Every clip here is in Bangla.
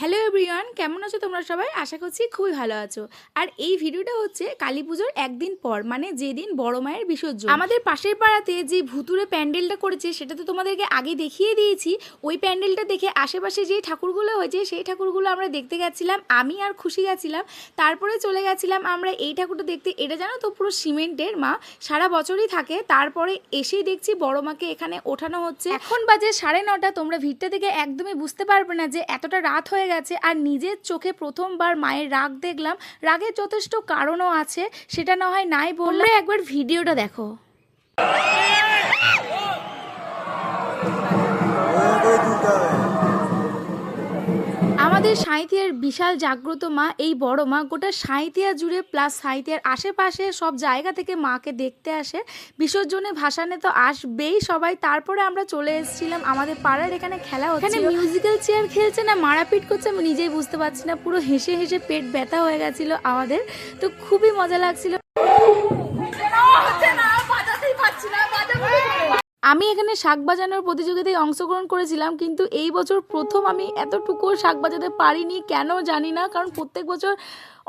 হ্যালো এভরিওয়ান কেমন আছো তোমরা সবাই? আশা করছি খুবই ভালো আছো। আর এই ভিডিওটা হচ্ছে কালী পুজোর একদিন পর মানে যেদিন বড় মায়ের বিসর্জন। আমাদের পাশের পাড়াতে যে ভুতুরে প্যান্ডেলটা করেছে, সেটা তো তোমাদেরকে আগে দেখিয়ে দিয়েছি। ওই প্যান্ডেলটা দেখে আশেপাশে যে ঠাকুরগুলো হয়েছে, সেই ঠাকুরগুলো আমরা দেখতে গেছিলাম, আমি আর খুশি গেছিলাম। তারপরে চলে গেছিলাম আমরা এই ঠাকুরটা দেখতে। এটা জানো তো পুরো সিমেন্টের মা, সারা বছরই থাকে। তারপরে এসেই দেখছি বড় মাকে এখানে ওঠানো হচ্ছে। এখন বাজে সাড়ে নটা, তোমরা ভিড়টা থেকে একদমই বুঝতে পারবে না যে এতটা রাত হয়ে গেছে আর নিজের চোখে প্রথমবার মায়ের রাগ দেখলাম। রাগের যথেষ্ট কারণও আছে, সেটা না হয় নাই বললে একবার ভিডিওটা দেখো। আমাদের সাঁইথিয়ার বিশাল জাগ্রত মা, এই বড় মা, গোটা সাঁইথিয়া জুড়ে প্লাস সাঁইথিয়ার আশেপাশে সব জায়গা থেকে মাকে দেখতে আসে। বিসর্জনে ভাসানে তো আসবেই সবাই। তারপরে আমরা চলে এসেছিলাম আমাদের পাড়ার, এখানে খেলা হচ্ছে এখানে মিউজিক্যাল চেয়ার খেলছে না, মারাপিট করছে, আমি নিজেই বুঝতে পারছি না, পুরো হেসে হেসে পেট ব্যথা হয়ে গেছিল আমাদের। তো খুবই মজা লাগছিল। আমি এখানে শাক বাজানোর প্রতিযোগিতায় অংশগ্রহণ করেছিলাম, কিন্তু এই বছর প্রথম আমি এতটুকু শাক বাজাতে পারিনি, কেন জানি না, কারণ প্রত্যেক বছর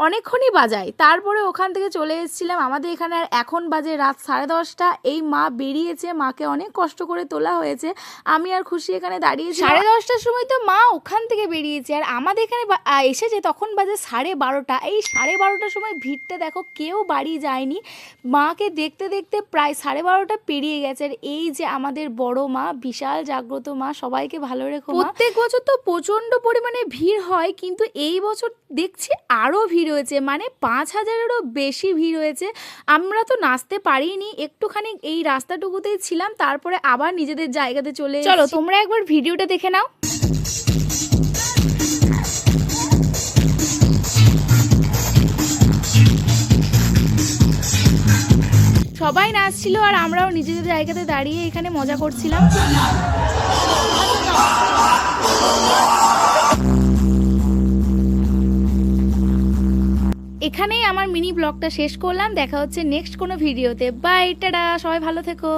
অনেকক্ষণই বাজাই তারপরে ওখান থেকে চলে এসেছিলাম, আমাদের এখানে আর এখন বাজে রাত সাড়ে দশটা, এই মা বেরিয়েছে, মাকে অনেক কষ্ট করে তোলা হয়েছে, আমি আর খুশি এখানে দাঁড়িয়ে সাড়ে দশটার সময় তো মা ওখান থেকে বেরিয়েছে, আর আমাদের এখানে এসেছে তখন বাজে সাড়ে বারোটা, এই সাড়ে বারোটার সময় ভিড়টা দেখো কেউ বাড়ি যায়নি, মাকে দেখতে দেখতে প্রায় সাড়ে বারোটা পেরিয়ে গেছে, আর এই যে আমাদের বড় মা বিশাল জাগ্রত মা সবাইকে ভালো রেখো প্রত্যেক বছর তো প্রচণ্ড পরিমাণে ভিড় হয় কিন্তু এই বছর দেখছি আরও ভিড় হয়েছে মানে পাঁচ হাজারেরও বেশি ভিড় হয়েছে। আমরা তো নাচতে পারিনি একটুখানি এই রাস্তাটুকুতেই ছিলাম তারপরে আবার নিজেদের জায়গাতে চলে চলো তোমরা একবার ভিডিওটা দেখে নাও। সবাই নাচছিল আর আমরাও নিজেদের জায়গাতে দাঁড়িয়ে এখানে মজা করছিলাম। এখানেই আমার মিনি ব্লগটা শেষ করলাম। দেখা হচ্ছে নেক্সট কোনো ভিডিওতে বাই টাটা, সবাই ভালো থেকো।